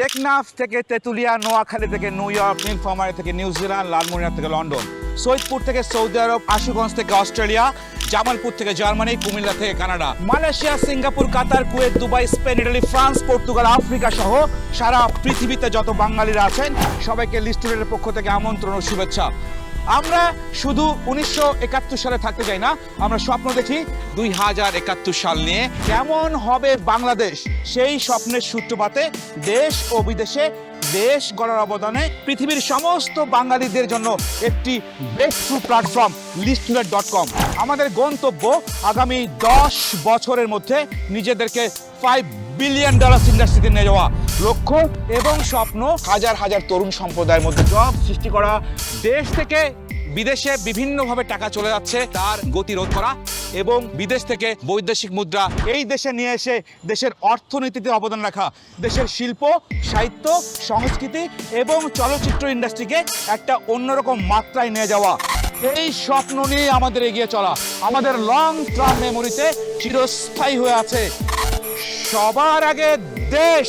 টেকনাফ থেকে তেতুলিয়া, নোয়াখালী থেকে new York Nilphamari থেকে নিউজিল্যান্ড লালমনিয়া থেকে লন্ডন, সৈয়দপুর থেকে সৌদি আরব, আশুগঞ্জ থেকে অস্ট্রেলিয়া, জামালপুর থেকে জার্মানি, কুমিল্লা থেকে Canada, Malaysia, Singapore, Qatar, Kuwait, Dubai, Spain, Italy, France, Portugal, Africa সহ সারা পৃথিবীতে যত বাঙালিরা আছেন, সবাইকে লিস্টুরের পক্ষ থেকে আমন্ত্রণ ও শুভেচ্ছা। আমরা শুধু উনিশশো একাত্তর সালে থাকতে চাই না, আমরা স্বপ্ন দেখি দুই হাজার একাত্তর সাল নিয়ে কেমন হবে বাংলাদেশ। সেই স্বপ্নের সূত্রপাতে দেশ ও বিদেশে দেশ গড়ার অবদানে পৃথিবীর সমস্ত বাঙালিদের জন্য একটি best true platform Listtolet dot com আমাদের গন্তব্য আগামী দশ বছরের মধ্যে নিজেদেরকে ফাইভ বিলিয়ন ডলার ইন্ডাস্ট্রিতে নিয়ে যাওয়া। লক্ষ্য এবং স্বপ্ন হাজার হাজার তরুণ সম্প্রদায়ের মধ্যে জব সৃষ্টি করা। দেশ থেকে বিদেশে বিভিন্নভাবে টাকা চলে যাচ্ছে তার গতি রোধ করা এবং বিদেশ থেকে বৈদেশিক মুদ্রা এই দেশে নিয়ে এসে দেশের অর্থনীতিতে অবদান রাখা, দেশের শিল্প, সাহিত্য, সংস্কৃতি এবং চলচ্চিত্র ইন্ডাস্ট্রিকে একটা অন্যরকম মাত্রায় নিয়ে যাওয়া। এই স্বপ্ন নিয়ে আমাদের এগিয়ে চলা। আমাদের লং টার্ম মেমোরিতে চিরস্থায়ী হয়ে আছে। সবার আগে দেশ!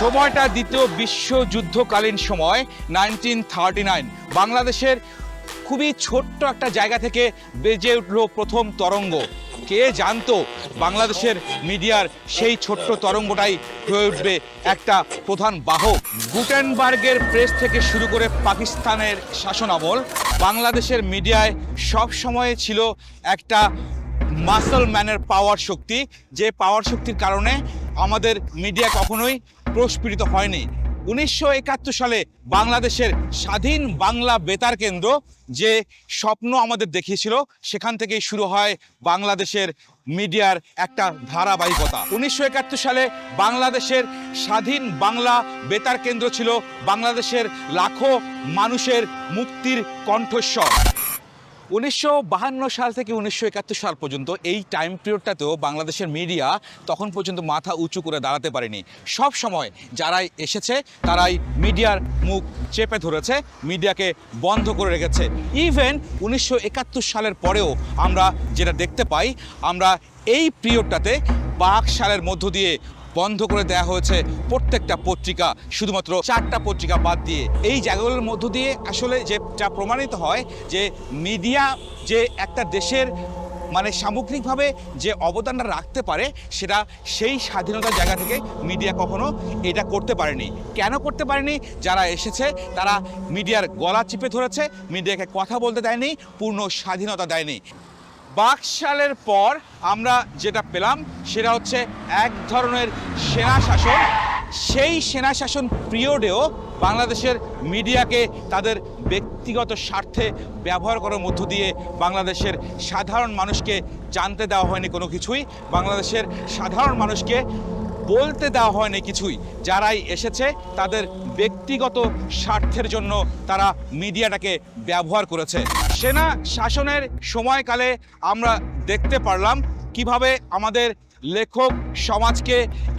সময়টা দ্বিতীয় বিশ্বযুদ্ধকালীন সময় নাইনটিন থার্টি নাইন বাংলাদেশের খুবই ছোট্ট একটা জায়গা থেকে বেজে উঠল প্রথম তরঙ্গ। কে জানতো বাংলাদেশের মিডিয়ার সেই ছোট্ট তরঙ্গটাই হয়ে উঠবে একটা প্রধান বাহক? গুটেনবার্গের প্রেস থেকে শুরু করে পাকিস্তানের শাসন আমল বাংলাদেশের মিডিয়ায় সব সময় ছিল একটা মাসল ম্যানের পাওয়ার শক্তি। যে পাওয়ার শক্তির কারণে আমাদের মিডিয়া কখনোই প্রস্ফুটিত হয়নি। উনিশশো একাত্তর সালে বাংলাদেশের স্বাধীন বাংলা বেতার কেন্দ্র যে স্বপ্ন আমাদের দেখিয়েছিল, সেখান থেকেই শুরু হয় বাংলাদেশের মিডিয়ার একটা ধারাবাহিকতা। উনিশশো একাত্তর সালে বাংলাদেশের স্বাধীন বাংলা বেতার কেন্দ্র ছিল বাংলাদেশের লাখো মানুষের মুক্তির কণ্ঠস্বর। উনিশশো সাল থেকে উনিশশো একাত্তর সাল পর্যন্ত এই টাইম পিরিয়ডটাতেও বাংলাদেশের মিডিয়া তখন পর্যন্ত মাথা উঁচু করে দাঁড়াতে পারেনি। সব সময় যারাই এসেছে, তারাই মিডিয়ার মুখ চেপে ধরেছে মিডিয়াকে বন্ধ করে রেখেছে। ইভেন উনিশশো একাত্তর সালের পরেও আমরা যেটা দেখতে পাই, আমরা এই পিরিয়ডটাতে বাক সালের মধ্য দিয়ে বন্ধ করে দেওয়া হয়েছে প্রত্যেকটা পত্রিকা। শুধুমাত্র চারটা পত্রিকা বাদ দিয়ে। এই জায়গাগুলোর মধ্য দিয়ে আসলে যেটা প্রমাণিত হয় যে মিডিয়া যে একটা দেশের মানে সামগ্রিকভাবে যে অবদানটা রাখতে পারে, সেটা সেই স্বাধীনতার জায়গা থেকে মিডিয়া কখনো এটা করতে পারেনি। কেন করতে পারেনি? যারা এসেছে, তারা মিডিয়ার গলা চিপে ধরেছে, মিডিয়াকে কথা বলতে দেয়নি, পূর্ণ স্বাধীনতা দেয়নি। বাকশালের পর আমরা যেটা পেলাম, সেটা হচ্ছে এক ধরনের সেনা শাসন। সেই সেনা শাসন পিরিয়ডেও বাংলাদেশের মিডিয়াকে তাদের ব্যক্তিগত স্বার্থে ব্যবহার করার মধ্য দিয়ে বাংলাদেশের সাধারণ মানুষকে জানতে দেওয়া হয়নি কোনো কিছুই। বাংলাদেশের সাধারণ মানুষকে বলতে দেওয়া হয়নি কিছুই। যারাই এসেছে, তাদের ব্যক্তিগত স্বার্থের জন্য তারা মিডিয়াটাকে ব্যবহার করেছে। সেনা শাসনের সময়কালে আমরা দেখতে পারলাম কীভাবে আমাদের লেখক সমাজকে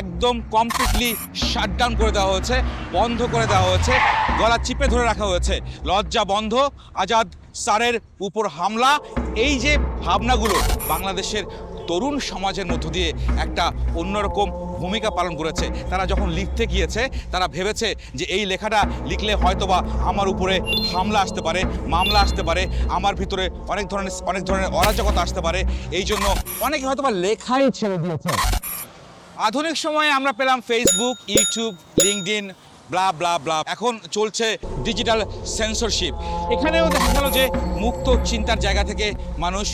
একদম কমপ্লিটলি শাটডাউন করে দেওয়া হয়েছে, বন্ধ করে দেওয়া হয়েছে, গলা চিপে ধরে রাখা হয়েছে। লজ্জা বন্ধ, আজাদ স্যারের উপর হামলা, এই যে ভাবনাগুলো বাংলাদেশের তরুণ সমাজের মধ্য দিয়ে একটা অন্যরকম ভূমিকা পালন করেছে। তারা যখন লিখতে গিয়েছে, তারা ভেবেছে যে এই লেখাটা লিখলে হয়তোবা আমার উপরে হামলা আসতে পারে, মামলা আসতে পারে, আমার ভিতরে অনেক ধরনের অনেক ধরনের অরাজকতা আসতে পারে। এই জন্য অনেকে হয়তোবা লেখাই ছেড়ে দিয়েছে। আধুনিক সময়ে আমরা পেলাম Facebook YouTube LinkedIn blah blah blah এখন চলছে ডিজিটাল সেন্সরশিপ এখানেও দেখা গেল যে মুক্ত চিন্তার জায়গা থেকে মানুষ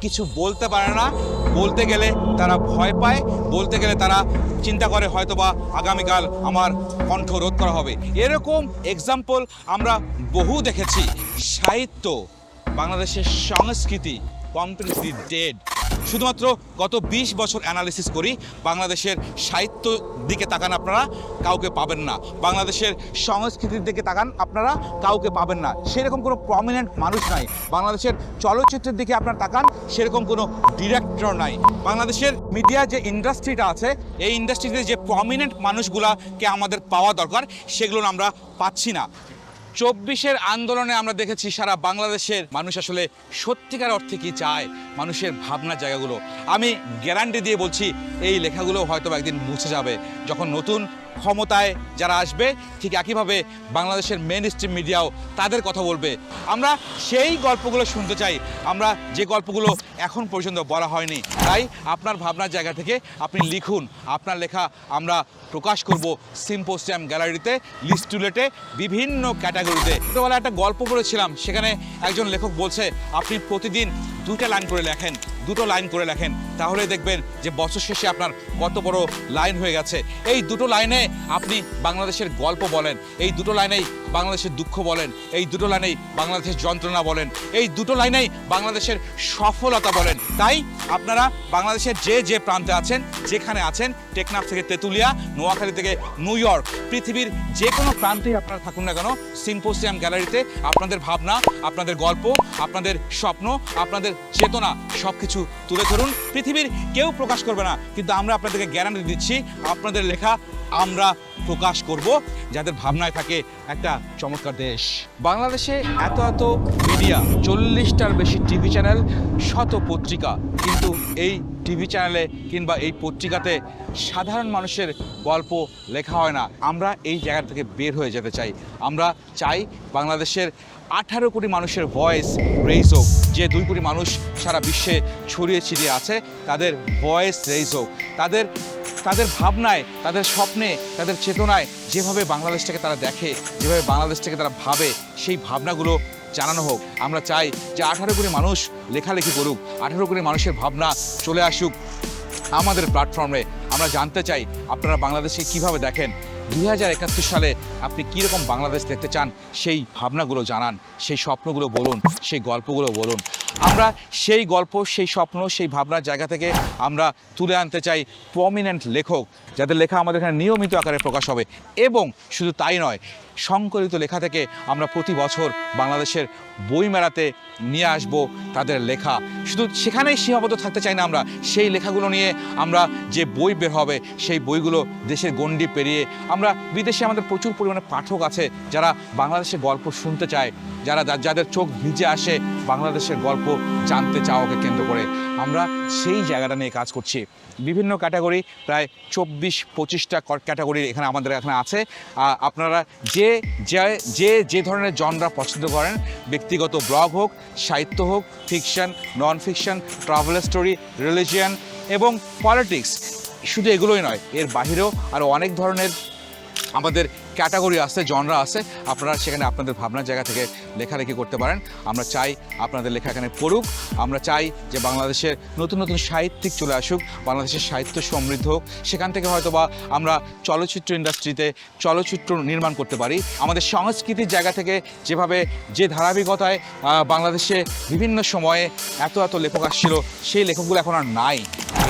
কিছু বলতে পারে না। বলতে গেলে তারা ভয় পায়। বলতে গেলে তারা চিন্তা করে হয়তো বা আগামীকাল আমার কণ্ঠ রোধ করা হবে। এরকম এক্সাম্পল আমরা বহু দেখেছি। সাহিত্য, বাংলাদেশের সংস্কৃতি, কমপ্লিটলি ডেড শুধুমাত্র গত ২০ বছর অ্যানালিসিস করি, বাংলাদেশের সাহিত্য দিকে তাকান আপনারা, কাউকে পাবেন না। বাংলাদেশের সংস্কৃতির দিকে তাকান আপনারা, কাউকে পাবেন না। সেরকম কোনো প্রমিনেন্ট মানুষ নাই। বাংলাদেশের চলচ্চিত্রের দিকে আপনারা তাকান, সেরকম কোনো ডিরেক্টর নাই। বাংলাদেশের মিডিয়া যে ইন্ডাস্ট্রিটা আছে, এই ইন্ডাস্ট্রিতে যে প্রমিনেন্ট মানুষগুলাকে আমাদের পাওয়া দরকার, সেগুলো আমরা পাচ্ছি না। চব্বিশের আন্দোলনে আমরা দেখেছি সারা বাংলাদেশের মানুষ আসলে সত্যিকার অর্থে কি চায়? মানুষের ভাবনার জায়গাগুলো। আমি গ্যারান্টি দিয়ে বলছি, এই লেখাগুলো হয়তো একদিন মুছে যাবে। যখন নতুন ক্ষমতায় যারা আসবে, ঠিক একইভাবে বাংলাদেশের মেন স্ট্রিম মিডিয়াও তাদের কথা বলবে। আমরা সেই গল্পগুলো শুনতে চাই। আমরা যে গল্পগুলো এখন পর্যন্ত বলা হয়নি। তাই আপনার ভাবনার জায়গা থেকে আপনি লিখুন। আপনার লেখা আমরা প্রকাশ করব সিম্পোসিয়াম গ্যালারিতে লিস্টুলেটে বিভিন্ন ক্যাটাগরিতে ছোটোবেলা একটা গল্প পড়েছিলাম, সেখানে একজন লেখক বলছে, আপনি প্রতিদিন দুইটা লাইন করে লেখেন, দুটো লাইন করে লেখেন। তাহলে দেখবেন যে বছর শেষে আপনার কত বড় লাইন হয়ে গেছে। এই দুটো লাইনে আপনি বাংলাদেশের গল্প বলেন, এই দুটো লাইনেই বাংলাদেশের দুঃখ বলেন, এই দুটো লাইনেই বাংলাদেশের যন্ত্রণা বলেন, এই দুটো লাইনেই বাংলাদেশের সফলতা বলেন। তাই আপনারা বাংলাদেশের যে যে প্রান্তে আছেন, যেখানে আছেন, টেকনাফ থেকে তেঁতুলিয়া, নোয়াখালী থেকে নিউ ইয়র্ক, পৃথিবীর যে কোনো প্রান্তেই আপনারা থাকুন না কেন, সিম্পোসিয়াম গ্যালারিতে আপনাদের ভাবনা, আপনাদের গল্প, আপনাদের স্বপ্ন, আপনাদের চেতনা সব কিছু তুলে ধরুন। পৃথিবীর কেউ প্রকাশ করবে না। কিন্তু আমরা আপনাদেরকে গ্যারান্টি দিচ্ছি, আপনাদের লেখা আমরা প্রকাশ করব, যাদের ভাবনায় থাকে একটা চমৎকার দেশ। বাংলাদেশে এত এত মিডিয়া চল্লিশটার বেশি টিভি চ্যানেল শত পত্রিকা। কিন্তু এই টিভি চ্যানেলে কিংবা এই পত্রিকাতে সাধারণ মানুষের গল্প লেখা হয় না। আমরা এই জায়গা থেকে বের হয়ে যেতে চাই। আমরা চাই বাংলাদেশের আঠারো কোটি মানুষের ভয়েস রেইজ হোক। যে দুই কোটি মানুষ সারা বিশ্বে ছড়িয়ে ছিটিয়ে আছে, তাদের ভয়েস রেইজ হোক। তাদের তাদের ভাবনায়, তাদের স্বপ্নে, তাদের চেতনায় যেভাবে বাংলাদেশটাকে তারা দেখে, যেভাবে বাংলাদেশটাকে তারা ভাবে, সেই ভাবনাগুলো জানানো হোক। আমরা চাই যে আঠারো কোটি মানুষ লেখালেখি করুক, আঠারো কোটি মানুষের ভাবনা চলে আসুক আমাদের প্ল্যাটফর্মে আমরা জানতে চাই আপনারা বাংলাদেশকে কীভাবে দেখেন দুই হাজার একাত্তর সালে আপনি কীরকম বাংলাদেশ দেখতে চান, সেই ভাবনাগুলো জানান, সেই স্বপ্নগুলো বলুন, সেই গল্পগুলো বলুন। আমরা সেই গল্প, সেই স্বপ্ন, সেই ভাবনার জায়গা থেকে আমরা তুলে আনতে চাই প্রমিনেন্ট লেখক, যাদের লেখা আমাদের এখানে নিয়মিত আকারে প্রকাশ হবে। এবং শুধু তাই নয়, সংকলিত লেখা থেকে আমরা প্রতি বছর বাংলাদেশের বইমেলাতে নিয়ে আসব তাদের লেখা। শুধু সেখানেই সীমাবদ্ধ থাকতে চাই না আমরা। সেই লেখাগুলো নিয়ে আমরা যে বই বের হবে, সেই বইগুলো দেশের গণ্ডি পেরিয়ে আমরা বিদেশে আমাদের প্রচুর পরিমাণে পাঠক আছে যারা বাংলাদেশের গল্প শুনতে চায়, যারা যাদের চোখ ভিজে আসে বাংলাদেশের গল্প জানতে চাওয়াকে কেন্দ্র করে। আমরা সেই জায়গাটা নিয়ে কাজ করছি। বিভিন্ন ক্যাটাগরি, প্রায় চব্বিশ, পঁচিশটা ক্যাটাগরি এখানে আমাদের এখানে আছে। আপনারা যে যে যে যে ধরনের জনরা পছন্দ করেন, ব্যক্তিগত ব্লগ হোক, সাহিত্য হোক fiction non fiction travel story religion এবং পলিটিক্স শুধু এগুলোই নয়, এর বাহিরেও আরও অনেক ধরনের আমাদের ক্যাটাগরি আছে, জনরা আছে, আপনারা সেখানে আপনাদের ভাবনার জায়গা থেকে লেখালেখি করতে পারেন। আমরা চাই আপনাদের লেখা এখানে পড়ুক, আমরা চাই যে বাংলাদেশের নতুন নতুন সাহিত্যিক চলে আসুক, বাংলাদেশের সাহিত্য সমৃদ্ধ হোক। সেখান থেকে হয়তো বা আমরা চলচ্চিত্র ইন্ডাস্ট্রিতে চলচ্চিত্র নির্মাণ করতে পারি। আমাদের সংস্কৃতির জায়গা থেকে যেভাবে যে ধারাবাহিকতায় বাংলাদেশে বিভিন্ন সময়ে এত এত লেখক আসছিল, সেই লেখকগুলো এখন আর নাই।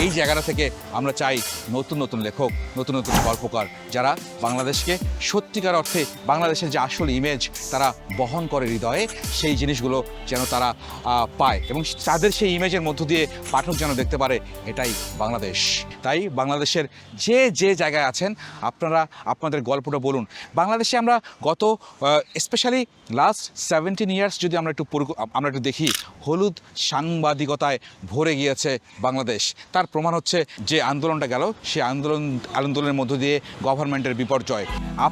এই জায়গাটা থেকে আমরা চাই নতুন নতুন লেখক, নতুন নতুন গল্পকার যারা বাংলাদেশকে সত্যিকার অর্থে বাংলাদেশের যে আসল ইমেজ তারা বহন করে হৃদয়ে, সেই জিনিসগুলো যেন তারা পায় এবং তাদের সেই ইমেজের মধ্য দিয়ে পাঠক যেন দেখতে পারে, এটাই বাংলাদেশ। তাই বাংলাদেশের যে যে জায়গায় আছেন, আপনারা আপনাদের গল্পটা বলুন। বাংলাদেশে আমরা গত স্পেশালি লাস্ট সেভেন্টিন ইয়ার্স যদি আমরা একটু আমরা একটু দেখি, হলুদ সাংবাদিকতায় ভরে গিয়েছে বাংলাদেশ। তার প্রমাণ হচ্ছে যে আন্দোলনটা গেল সেই আন্দোলন, আন্দোলনের মধ্য দিয়ে গভর্নমেন্টের বিপর্যয়।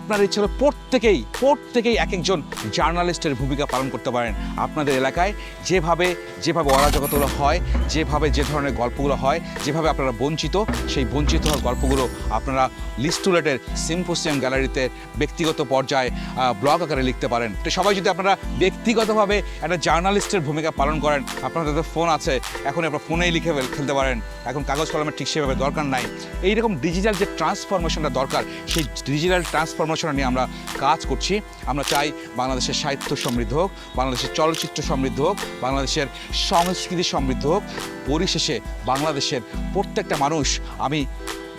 আপনার ইচ্ছে হলো প্রত্যেকেই প্রত্যেকেই এক একজন জার্নালিস্টের ভূমিকা পালন করতে পারেন। আপনাদের এলাকায় যেভাবে যেভাবে অরাজকতাগুলো হয়, যেভাবে যে ধরনের গল্পগুলো হয়, যেভাবে আপনারা বঞ্চিত, সেই বঞ্চিত হওয়ার গল্পগুলো আপনারা লিস্টুলেটের সিম্পোসিয়াম গ্যালারিতে ব্যক্তিগত পর্যায়ে ব্লগ আকারে লিখতে পারেন। তো সবাই যদি আপনারা ব্যক্তিগতভাবে একটা জার্নালিস্টের ভূমিকা পালন করেন, আপনাদের তো ফোন আছে এখন আপনারা ফোনেই লিখে ফেলতে পারেন। এখন কাগজ কলমের ঠিক সেভাবে দরকার নাই। এইরকম ডিজিটাল যে ট্রান্সফরমেশনটা দরকার, সেই ডিজিটাল ট্রান্সফরমেশন গবেষণা নিয়ে আমরা কাজ করছি। আমরা চাই বাংলাদেশের সাহিত্য সমৃদ্ধ হোক, বাংলাদেশের চলচ্চিত্র সমৃদ্ধ হোক, বাংলাদেশের সংস্কৃতি সমৃদ্ধ হোক। পরিশেষে বাংলাদেশের প্রত্যেকটা মানুষ, আমি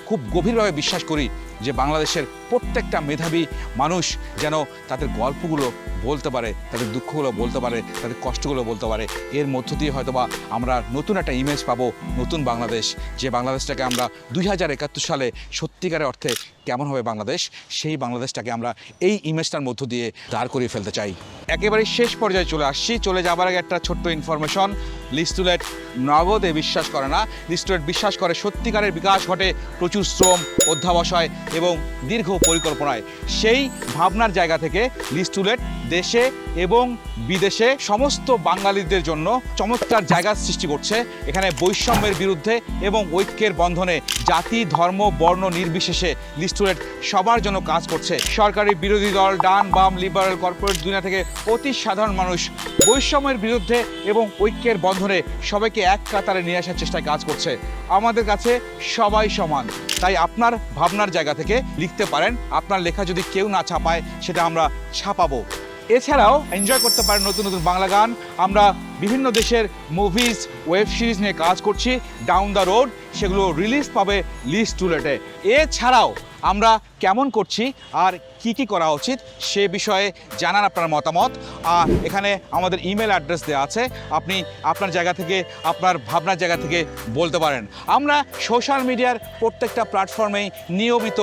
খুব গভীরভাবে বিশ্বাস করি যে বাংলাদেশের প্রত্যেকটা মেধাবী মানুষ যেন তাদের গল্পগুলো বলতে পারে, তাদের দুঃখগুলো বলতে পারে, তাদের কষ্টগুলো বলতে পারে। এর মধ্য দিয়ে হয়তোবা আমরা নতুন একটা ইমেজ পাবো, নতুন বাংলাদেশ। যে বাংলাদেশটাকে আমরা দুই হাজার একাত্তর সালে সত্যিকারের অর্থে কেমন হবে বাংলাদেশ, সেই বাংলাদেশটাকে আমরা এই ইমেজটার মধ্য দিয়ে দাঁড় করিয়ে ফেলতে চাই। একেবারে শেষ পর্যায়ে চলে আসছি। চলে যাবার আগে একটা ছোট্ট ইনফরমেশন লিস্টুলেট নগদে বিশ্বাস করে না। লিস্টুলেট বিশ্বাস করে সত্যিকারের বিকাশ ঘটে প্রচুর শ্রম, অধ্যাবসায় এবং দীর্ঘ পরিকল্পনায়। সেই ভাবনার জায়গা থেকে লিস্টুলেট দেশে এবং বিদেশে সমস্ত বাঙালিদের জন্য চমৎকার জায়গা সৃষ্টি করছে। এখানে বৈষম্যের বিরুদ্ধে এবং ঐক্যের বন্ধনে জাতি, ধর্ম, বর্ণ নির্বিশেষে লিস্টুরেট সবার জন্য কাজ করছে। সরকারি বিরোধী দল, ডান, বাম, লিবারেল, কর্পোরেট দুনিয়া থেকে অতি সাধারণ মানুষ বৈষম্যের বিরুদ্ধে এবং ঐক্যের বন্ধনে সবাইকে এক কাতারে নিয়ে আসার চেষ্টায় কাজ করছে। আমাদের কাছে সবাই সমান। তাই আপনার ভাবনার জায়গা থেকে লিখতে পারেন। আপনার লেখা যদি কেউ না ছাপায়, সেটা আমরা ছাপাবো। এছাড়াও এনজয় করতে পারেন নতুন নতুন বাংলা গান। আমরা বিভিন্ন দেশের মুভিজ ওয়েব সিরিজ নিয়ে কাজ করছি ডাউন দ্য রোড সেগুলো রিলিজ পাবে লিস্ট টুলেটে এছাড়াও আমরা কেমন করছি আর কি কি করা উচিত সে বিষয়ে জানান আপনার মতামত। আর এখানে আমাদের ইমেল অ্যাড্রেস দেওয়া আছে। আপনি আপনার জায়গা থেকে, আপনার ভাবনার জায়গা থেকে বলতে পারেন। আমরা সোশ্যাল মিডিয়ার প্রত্যেকটা প্ল্যাটফর্মেই নিয়মিত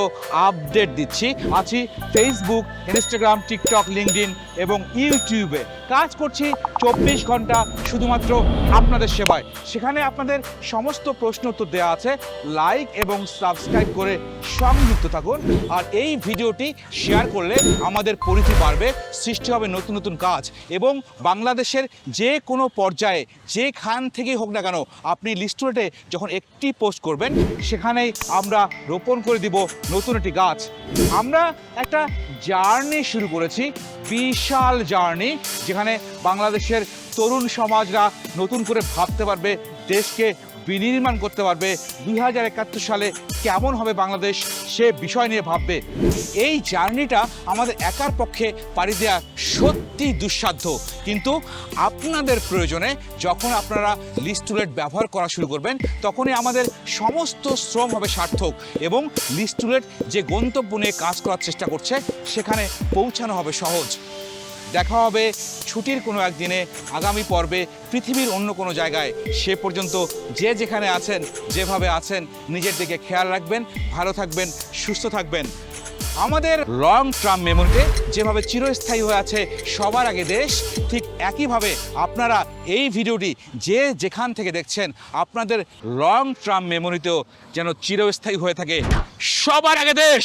আপডেট দিচ্ছি। আছি ফেসবুক ইনস্টাগ্রাম টিকটক লিঙ্কডিন এবং ইউটিউবে কাজ করছি চব্বিশ ঘণ্টা শুধুমাত্র আপনাদের সেবায়। সেখানে আপনাদের সমস্ত প্রশ্ন উত্তর দেওয়া আছে। লাইক এবং সাবস্ক্রাইব করে সংযুক্ত থাকুন আর এই ভিডিওটি শেয়ার করলে আমাদের পরিধি বাড়বে, সৃষ্টি হবে নতুন নতুন কাজ এবং বাংলাদেশের যে কোনো পর্যায়ে, যেখান থেকেই হোক না কেন, আপনি লিস্টুরেটে যখন একটি পোস্ট করবেন, সেখানেই আমরা রোপণ করে দিব নতুন একটি গাছ। আমরা একটা জার্নি শুরু করেছি, বিশাল জার্নি যেখানে বাংলাদেশের তরুণ সমাজরা নতুন করে ভাবতে পারবে, দেশকে বিনির্মাণ করতে পারবে দুই হাজার একাত্তর সালে কেমন হবে বাংলাদেশ সে বিষয় নিয়ে ভাববে। এই জার্নিটা আমাদের একার পক্ষে পাড়ি দেওয়া সত্যি দুঃসাধ্য। কিন্তু আপনাদের প্রয়োজনে যখন আপনারা লিস্টুলেট ব্যবহার করা শুরু করবেন, তখনই আমাদের সমস্ত শ্রম হবে সার্থক এবং লিস্টুলেট যে গন্তব্য নিয়ে কাজ করার চেষ্টা করছে, সেখানে পৌঁছানো হবে সহজ। দেখা হবে। ছুটির কোনো একদিনে আগামী পর্বে পৃথিবীর অন্য কোনো জায়গায়। সে পর্যন্ত যে যেখানে আছেন, যেভাবে আছেন, নিজের দিকে খেয়াল রাখবেন, ভালো থাকবেন, সুস্থ থাকবেন। আমাদের লং টার্ম মেমোরিতে যেভাবে চিরস্থায়ী হয়ে আছে সবার আগে দেশ, ঠিক একইভাবে আপনারা এই ভিডিওটি যে যেখান থেকে দেখছেন, আপনাদের লং টার্ম মেমোরিতেও যেন চিরস্থায়ী হয়ে থাকে সবার আগে দেশ।